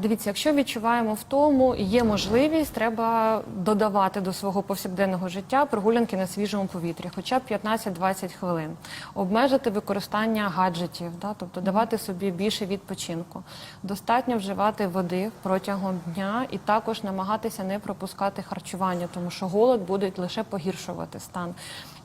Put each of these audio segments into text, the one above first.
Дивіться, якщо відчуваємо втому, є можливість, треба додавати до свого повсякденного життя прогулянки на свіжому повітрі, хоча б 15-20 хвилин, обмежити використання гаджетів, да, тобто давати собі більше відпочинку. Достатньо вживати води протягом дня і також намагатися не пропускати харчування, тому що голод буде лише погіршувати стан.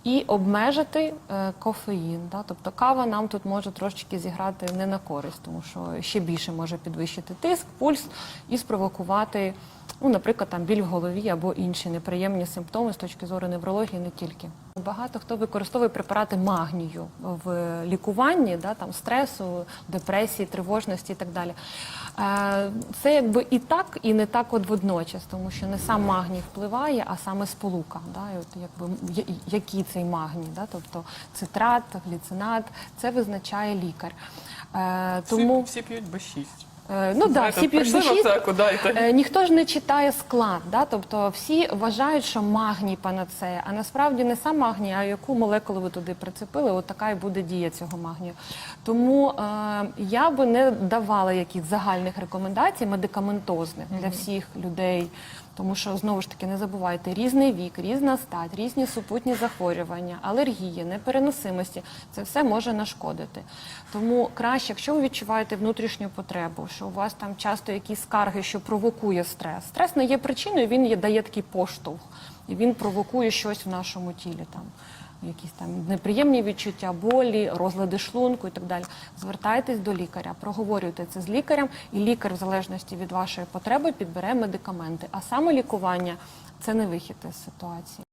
І обмежити е, кофеїн. Да? Тобто кава нам тут може трошечки зіграти не на користь, тому що ще більше може підвищити тиск, пульс і спровокувати, ну, наприклад, там біль в голові або інші неприємні симптоми з точки зору неврології, не тільки. Багато хто використовує препарати магнію в лікуванні, да, там, стресу, депресії, тривожності і так далі. Е, Це якби і так, і не так от водночас, тому що не сам магній впливає, а саме сполука. Да, і от якби, який цей магній, да, тобто цитрат, гліцинат, це визначає лікар. Е, Тому... Всі, всі п'ють Б6. Е, Ну да, Знаєте, всі п'ють прийшли в B6. дайте. Е, Ніхто ж не читає склад, да? тобто всі вважають, що магній панацея, а насправді не сам магній, а яку молекулу ви туди прицепили, от така і буде дія цього магнію. Тому е, я би не давала якихось загальних рекомендацій медикаментозних для всіх людей. Тому що знову ж таки не забувайте різний вік, різна стать, різні супутні захворювання, алергії, непереносимості це все може нашкодити. Тому краще, якщо ви відчуваєте внутрішню потребу, що у вас там часто якісь скарги, що провокує стрес. Стрес не є причиною, він є, дає такий поштовх, і він провокує щось в нашому тілі там. Якісь там неприємні відчуття, болі, розлади шлунку і так далі. Звертайтесь до лікаря, проговорюйте це з лікарем, і лікар, в залежності від вашої потреби, підбере медикаменти. А саме лікування це не вихід із ситуації.